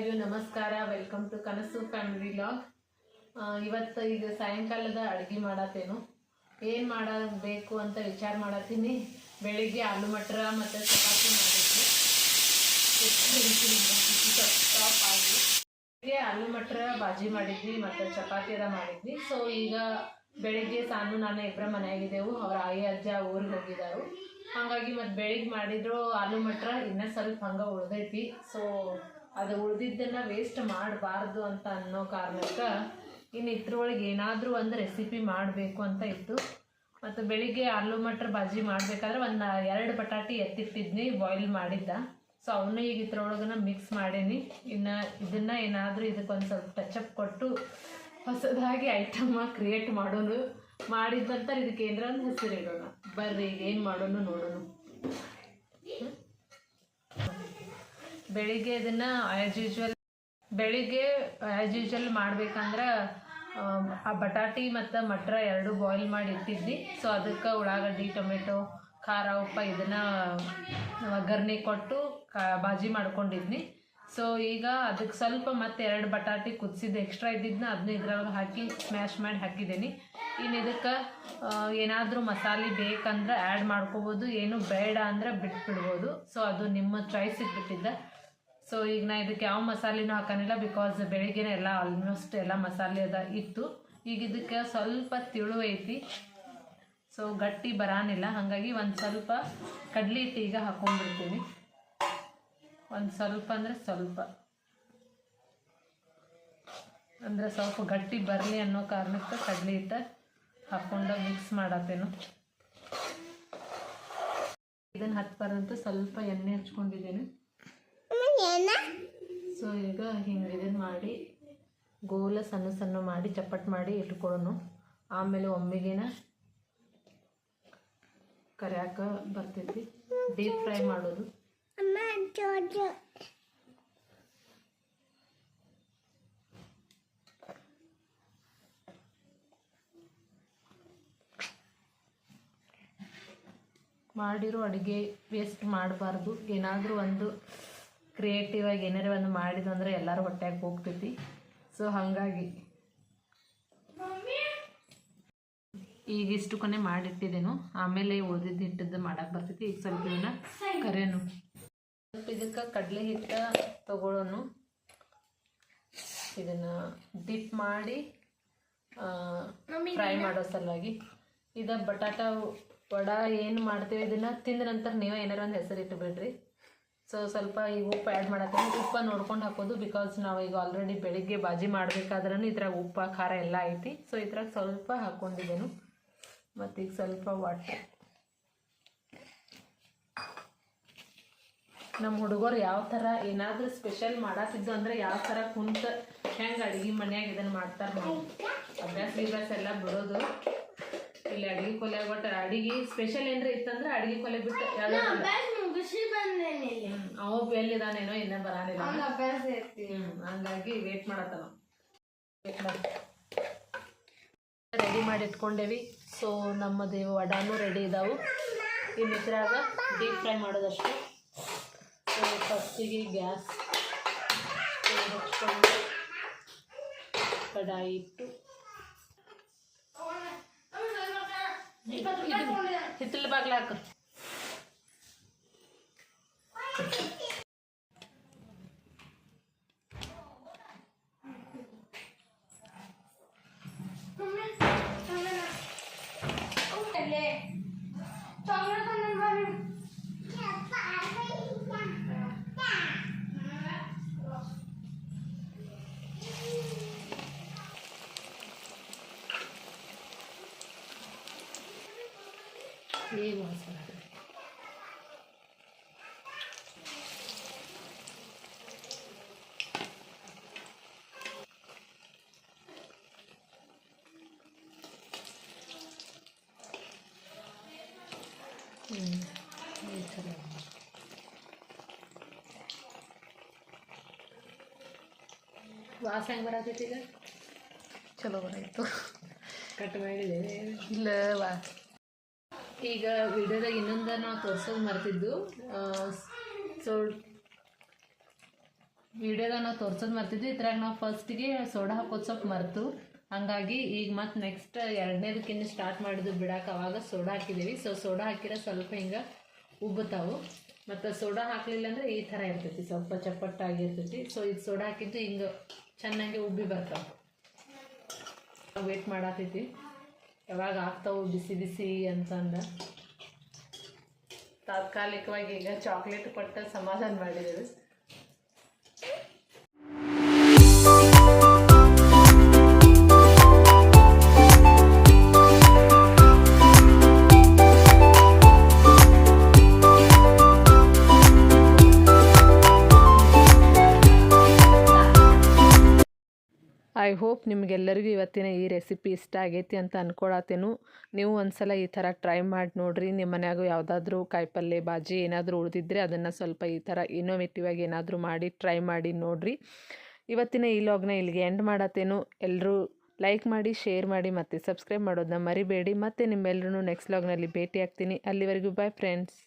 ಎಲ್ಲರಿಗೂ ನಮಸ್ಕಾರ. Welcome to Kanasu family log ಇವತ್ತು ಈಗ ಸಾಯಂಕಾಲದ ಅಡುಗೆ ಮಾಡತ್ತೇನು. ಏನು ಮಾಡಬೇಕು ಅಂತ ವಿಚಾರ ಮಾಡತ್ತೀನಿ. ಬೆಳಿಗ್ಗೆ ಆಲೂ ಮಟ್ರ ಮತ್ತು ಚಪಾತಿ ಮಾಡಿದ್ವಿ. ಬೆಳಿಗ್ಗೆ ಆಲೂ ಮಟ್ರ ಬಾಜಿ ಮಾಡಿದ್ವಿ ಮತ್ತು ಚಪಾತಿ ಎಲ್ಲ ಮಾಡಿದ್ವಿ. ಸೊ ಈಗ ಬೆಳಿಗ್ಗೆ ಸಾನು, ನಾನು ಇಬ್ಬರ ಮನೆಯಾಗಿದ್ದೆವು. ಅವ್ರ ಆಯಿ, ಅಜ್ಜ ಊರಿಗೆ ಹೋಗಿದ್ದಾರು ಹಾಗಾಗಿ ಮತ್ತು ಬೆಳಿಗ್ಗೆ ಮಾಡಿದ್ರು ಆಲೂ ಮಟ್ರ. ಇನ್ನೂ ಸ್ವಲ್ಪ ಹಂಗೆ ಉಳ್ದೈತಿ. ಸೊ ಅದು ಉಳಿದಿದ್ದನ್ನ ವೇಸ್ಟ್ ಮಾಡಬಾರ್ದು ಅಂತ ಅನ್ನೋ ಕಾರಣಕ್ಕೆ ಇನ್ನು ಇದ್ರೊಳಗೆ ಏನಾದರೂ ಒಂದು ರೆಸಿಪಿ ಮಾಡಬೇಕು ಅಂತ ಇತ್ತು. ಮತ್ತು ಬೆಳಿಗ್ಗೆ ಆಲೂ ಮಟ್ರ್ ಬಾಜಿ ಮಾಡಬೇಕಾದ್ರೆ ಒಂದು ಎರಡು ಬಟಾಟಿ ಎತ್ತಿಟ್ಟಿದ್ನಿ ಬಾಯ್ಲ್ ಮಾಡಿದ್ದ. ಸೊ ಅವನ್ನು ಈಗ ಇದ್ರೊಳಗನ ಮಿಕ್ಸ್ ಮಾಡೀನಿ. ಇನ್ನು ಇದನ್ನು ಏನಾದರೂ ಇದಕ್ಕೊಂದು ಸ್ವಲ್ಪ ಟಚಪ್ ಕೊಟ್ಟು ಹೊಸದಾಗಿ ಐಟಮ್ ಕ್ರಿಯೇಟ್ ಮಾಡೋನು. ಮಾಡಿದ ನಂತರ ಇದಕ್ಕೆ ಏನಾರ ಒಂದು ಹೆಸರು ಇಡೋಣ. ಬರ್ರಿ, ಏನು ಮಾಡೋನು ನೋಡೋಣ? ಬೆಳಿಗ್ಗೆ ಇದನ್ನು ಆಸ್ ಯೂಶ್ವಲ್ ಬೆಳಿಗ್ಗೆ ಆಸ್ ಯೂಶ್ವಲ್ ಮಾಡ್ಬೇಕಂದ್ರೆ, ಆ ಬಟಾಟಿ ಮತ್ತು ಮಟ್ರ ಎರಡು ಬಾಯ್ಲ್ ಮಾಡಿ ಇಟ್ಟಿದ್ವಿ. ಸೊ ಅದಕ್ಕೆ ಉಳ್ಳಾಗಡ್ಡಿ, ಟೊಮೆಟೊ, ಖಾರ, ಉಪ್ಪ ಇದನ್ನು ಒಗ್ಗರಣೆ ಕೊಟ್ಟು ಬಾಜಿ ಮಾಡ್ಕೊಂಡಿದ್ನಿ ಸೊ ಈಗ ಅದಕ್ಕೆ ಸ್ವಲ್ಪ ಮತ್ತೆ ಎರಡು ಬಟಾಟಿ ಕುದಿಸಿದ್ದು ಎಕ್ಸ್ಟ್ರಾ ಇದ್ದಿದ್ದನ್ನ ಅದನ್ನ ಇದ್ರೊಳಗೆ ಹಾಕಿ ಸ್ಮ್ಯಾಶ್ ಮಾಡಿ ಹಾಕಿದ್ದೀನಿ. ಇನ್ನು ಇದಕ್ಕೆ ಏನಾದರೂ ಮಸಾಲೆ ಬೇಕಂದ್ರೆ ಆ್ಯಡ್ ಮಾಡ್ಕೋಬೋದು, ಏನು ಬೇಡ ಅಂದ್ರೆ ಬಿಟ್ಬಿಡ್ಬೋದು. ಸೊ ಅದು ನಿಮ್ಮ ಚಾಯ್ಸಿಗೆ ಬಿಟ್ಟಿದ್ದ ಸೊ ಈಗ ನಾ ಇದಕ್ಕೆ ಯಾವ ಮಸಾಲೆನೂ ಹಾಕೋನಿಲ್ಲ ಬಿಕಾಸ್ ಬೆಳಿಗ್ಗೆನೇ ಎಲ್ಲ ಆಲ್ಮೋಸ್ಟ್ ಎಲ್ಲ ಮಸಾಲೆ ಅದ ಇತ್ತು. ಈಗ ಇದಕ್ಕೆ ಸ್ವಲ್ಪ ತಿಳು ಐತಿ. ಸೊ ಗಟ್ಟಿ ಬರಾನಿಲ್ಲ. ಹಾಗಾಗಿ ಒಂದು ಸ್ವಲ್ಪ ಕಡ್ಲಿ ಹಿಟ್ಟು ಈಗ ಹಾಕೊಂಡ್ಬಿಡ್ತೀನಿ. ಒಂದು ಸ್ವಲ್ಪ ಅಂದರೆ ಸ್ವಲ್ಪ. ಅಂದರೆ ಸ್ವಲ್ಪ ಗಟ್ಟಿ ಬರಲಿ ಅನ್ನೋ ಕಾರಣಕ್ಕೆ ಕಡ್ಲಿ ಹಿಟ್ಟು ಹಾಕ್ಕೊಂಡು ಮಿಕ್ಸ್ ಮಾಡತ್ತೇನು. ಇದನ್ನು ಹತ್ಬಾರಂತ ಸ್ವಲ್ಪ ಎಣ್ಣೆ ಹಚ್ಕೊಂಡಿದ್ದೀನಿ. ಸೊ ಈಗ ಹಿಂಗೆ ಇದನ್ನು ಮಾಡಿ ಗೋಲ ಸಣ್ಣ ಸಣ್ಣ ಮಾಡಿ ಚಪ್ಪಟ್ ಮಾಡಿ ಇಟ್ಕೊಳ್ಳೋನು ಆಮೇಲೆ ಒಮ್ಮೆಗಿನ ಕರ್ಯಾಕ ಬರ್ತೈತಿ. ಡೀಪ್ ಫ್ರೈ ಮಾಡೋದು. ಮಾಡಿರೋ ಅಡುಗೆ ವೇಸ್ಟ್ ಮಾಡಬಾರ್ದು. ಏನಾದರೂ ಒಂದು ಕ್ರಿಯೇಟಿವ್ ಆಗಿ ಏನಾರ ಒಂದು ಮಾಡಿದ್ವು ಅಂದ್ರೆ ಎಲ್ಲರೂ ಹೊಟ್ಟೆಗೆ ಹೋಗ್ತೈತಿ. ಸೊ ಹಾಗಾಗಿ ಈಗ ಇಷ್ಟು ಕೊನೆ ಮಾಡಿಟ್ಟಿದ್ದೇನು. ಆಮೇಲೆ ಉಳಿದಿದ್ದು ಹಿಟ್ಟದ್ದು ಮಾಡಕ್ಕೆ ಬರ್ತೈತಿ. ಈಗ ಸ್ವಲ್ಪ ಇದನ್ನ ಕರೆಯನು ಸ್ವಲ್ಪ ಇದಕ್ಕೆ ಕಡಲೆ ಹಿಟ್ಟ ತಗೊಳ್ಳೋನು ಇದನ್ನ ಡಿಪ್ ಮಾಡಿ ಫ್ರೈ ಮಾಡೋ ಸಲುವಾಗಿ. ಇದ ಬಟಾಟ ವಡ ಏನು ಮಾಡ್ತೀವಿ ಇದನ್ನ ತಿಂದ ನಂತರ ನೀವು ಏನಾರ ಒಂದು ಹೆಸರು ಇಟ್ಟು ಬಿಡ್ರಿ ಸೊ ಸ್ವಲ್ಪ ಈಗ ಉಪ್ಪು ಆ್ಯಡ್ ಮಾಡೋಕ್ಕೆ ಉಪ್ಪು ನೋಡ್ಕೊಂಡು ಹಾಕೋದು ಬಿಕಾಸ್ ನಾವು ಈಗ ಆಲ್ರೆಡಿ ಬೆಳಿಗ್ಗೆ ಬಾಜಿ ಮಾಡಬೇಕಾದ್ರೂ ಇದ್ರಾಗ ಉಪ್ಪು, ಖಾರ ಎಲ್ಲ ಐತಿ. ಸೊ ಇದ್ರಾಗ ಸ್ವಲ್ಪ ಹಾಕ್ಕೊಂಡಿದ್ದೇನು ಮತ್ತು ಈಗ ಸ್ವಲ್ಪ ವಾಟರ್ ನಮ್ಮ ಹುಡುಗರು ಯಾವ ಥರ ಏನಾದರೂ ಸ್ಪೆಷಲ್ ಮಾಡತ್ತಿದ್ದು ಅಂದರೆ ಯಾವ ಥರ ಕುಂತ ಹೆಂಗೆ ಅಡುಗೆ ಮನೆಯಾಗ ಇದನ್ನು ಮಾಡ್ತಾರೆ ನಾವು ಅಭ್ಯಾಸ ಗಿಭ್ಯಾಸ ಎಲ್ಲ ಬಿಡೋದು ಇಲ್ಲಿ ಅಡುಗೆ ಕೊಲೆ ಒಟ್ಟು ಅಡುಗೆ ಸ್ಪೆಷಲ್ ಏನಾರ ಇತ್ತಂದ್ರೆ ಅಡುಗೆ ಕೊಲೆ ಬಿಟ್ಟು ಮುಗಿಸಿ ಬಂದೇನೆ ಅವ ಎಲ್ಲಿದಾನೇನೋ ಇನ್ನೂ ಬರಾನಿಲ್ಲ ಅಭ್ಯಾಸ ಇರ್ತಿ ಹ್ಮ್ ಹಂಗಾಗಿ ವೇಟ್ ಮಾಡತ್ತನ ರೆಡಿ ಮಾಡಿ ಇಟ್ಕೊಂಡೇವಿ ಸೊ ನಮ್ಮದು ವಡಾನು ರೆಡಿ ಇದಾವು ಇನ್ನು ಇದ್ರಾಗ ಡೀಪ್ ಫ್ರೈ ಮಾಡೋದಷ್ಟು ಸೊ ಫಸ್ಟಿಗೆ ಗ್ಯಾಸ್ ಹಚ್ಕೊಂಡು ಕಡಾಯಿ ಇಟ್ಟು ಹಿತ್ತಲ ಬಾಗ್ಲ ಹಾಕು ಈಗ ವಾಸನೆ ಹ್ಞೂ ಈ ಥರ ವಾಸ ಹೆಂಗೆ ಬರತೈತಿ ಈಗ ಚಲೋ ಬರಾಯ್ತು ಕಟ್ ಮಾಡಿದೆ ಇಲ್ಲ ವಾ ಈಗ ವಿಡಿಯೋದಾಗ ಇನ್ನೊಂದು ನಾವು ತೋರ್ಸೋದು ಮರ್ತಿದ್ದು ಸೊ ವಿಡಿಯೋದಾಗ ನಾವು ತೋರ್ಸೋದು ಮರ್ತಿದ್ವಿ ಇದ್ರಾಗ ನಾವು ಫಸ್ಟಿಗೆ ಸೋಡಾ ಹಾಕೋದು ಸ್ವಲ್ಪ ಮರ್ತು. ಹಂಗಾಗಿ ಈಗ ಮತ್ತೆ ನೆಕ್ಸ್ಟ್ ಎರಡನೇದಕ್ಕಿಂತ ಸ್ಟಾರ್ಟ್ ಮಾಡಿದ್ವಿ ಬಿಡಕ್ಕೆ ಅವಾಗ ಸೋಡಾ ಹಾಕಿದ್ದೀವಿ ಸೊ ಸೋಡಾ ಹಾಕಿದ್ರೆ ಸ್ವಲ್ಪ ಹಿಂಗೆ ಉಬ್ಬುತ್ತಾವು ಮತ್ತು ಸೋಡಾ ಹಾಕಲಿಲ್ಲ ಅಂದರೆ ಈ ಥರ ಇರ್ತೈತಿ, ಸ್ವಲ್ಪ ಚಪ್ಪಟ್ಟಾಗಿರ್ತೈತಿ. ಸೊ ಇದು ಸೋಡಾ ಹಾಕಿದ್ದು ಹಿಂಗೆ ಚೆನ್ನಾಗಿ ಉಬ್ಬಿ ಬರ್ತಾವೆ. ವೇಟ್ ಮಾಡಾತೈತಿ ಯಾವಾಗ ಆಗ್ತಾವು ಬಿಸಿ ಬಿಸಿ ಅಂತಂದ. ತಾತ್ಕಾಲಿಕವಾಗಿ ಈಗ ಚಾಕ್ಲೇಟ್ ಕೊಟ್ಟು ಸಮಾಧಾನ ಮಾಡಿದ್ದೇವೆ ಐ ಹೋಪ್ ನಿಮಗೆಲ್ಲರಿಗೂ ಇವತ್ತಿನ ಈ ರೆಸಿಪಿ ಇಷ್ಟ ಆಗೈತಿ ಅಂತ ಅಂದ್ಕೊಳತ್ತೇನು ನೀವು ಒಂದ್ಸಲ ಈ ಥರ ಟ್ರೈ ಮಾಡಿ ನೋಡಿರಿ. ನಿಮ್ಮ ಮನ್ಯಾಗ ಯಾವುದಾದ್ರೂ ಕಾಯಿಪಲ್ಲೆ, ಬಾಜಿ ಏನಾದರೂ ಉಳಿದಿದ್ರೆ ಅದನ್ನು ಸ್ವಲ್ಪ ಈ ಥರ ಇನೋವೇಟಿವ್ ಆಗಿ ಏನಾದರೂ ಮಾಡಿ ಟ್ರೈ ಮಾಡಿ ನೋಡಿರಿ. ಇವತ್ತಿನ ಈ ಲಾಗ್ನ ಇಲ್ಲಿಗೆ ಎಂಡ್ ಮಾಡತ್ತೇನು. ಎಲ್ಲರೂ ಲೈಕ್ ಮಾಡಿ ಶೇರ್ ಮಾಡಿ ಮತ್ತು ಸಬ್ಸ್ಕ್ರೈಬ್ ಮಾಡೋದನ್ನ ಮರಿಬೇಡಿ. ಮತ್ತು ನಿಮ್ಮೆಲ್ಲರೂ ನೆಕ್ಸ್ಟ್ ಲಾಗ್ನಲ್ಲಿ ಭೇಟಿ ಆಗ್ತೀನಿ ಅಲ್ಲಿವರೆಗೂ ಬಾಯ್ ಫ್ರೆಂಡ್ಸ್